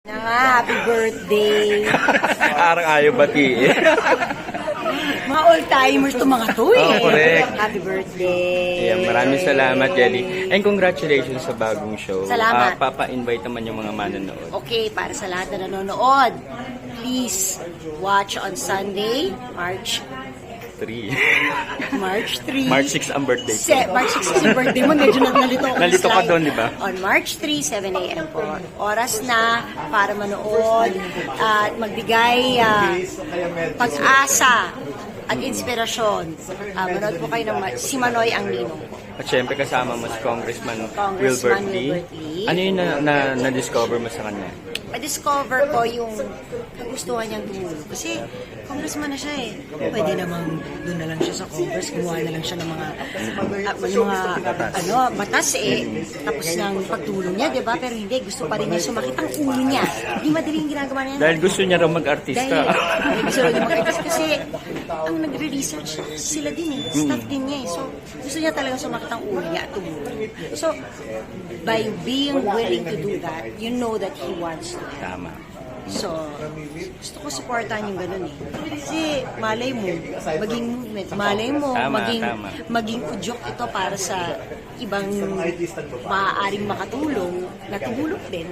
Na nga, happy birthday. Parang ayaw batiin. mga old-timers to mga to eh. Oh, correct. Happy birthday. Ayan, maraming salamat, Jelly. And congratulations sa bagong show. Salamat. Ah, Papa-invite naman yung mga manonood. Okay, para sa lahat na nanonood, please watch on Sunday, March 3. March 3. March 6 ang birthday ko. Se- March 6 is yung birthday mo, medyo nalito ako. Nalito ka doon, di ba? On March 3, 7 a.m. po. Oras na para manood at magbigay ah, pag-asa at inspirasyon. Ah, manood po kayo ng Ma- si Manoy ang ninong. At syempre kasama mo si Congressman, Congressman Wilbert Lee. Wilbert Lee. Ano yung na, na, na-discover mo sa kanya? Ma-discover ko yung kagustuhan niyang tumulong. Kasi congressman na siya eh. Pwede namang doon na lang siya sa Congress, gumawa na lang siya ng mga, yung mga ano, batas eh. Tapos ng pagtulong niya, di ba? Pero hindi, gusto pa rin niya sumakit ang ulo niya. Hindi madaling ginagawa niya. Dahil gusto niya raw mag-artista. Dahil, dahil gusto rin mag kasi ang nagre-research sila din eh. Staff din niya eh. Gusto niya talaga sumakit ang ulo niya at tumulong. So, by being willing to do that, you know that he wants to. Tama. So, gusto ko supportahan yung ganun eh. Kasi malay mo, maging movement, malay mo, Tama, maging, tama. maging udyok ito para sa ibang maaaring makatulong na tumulong din.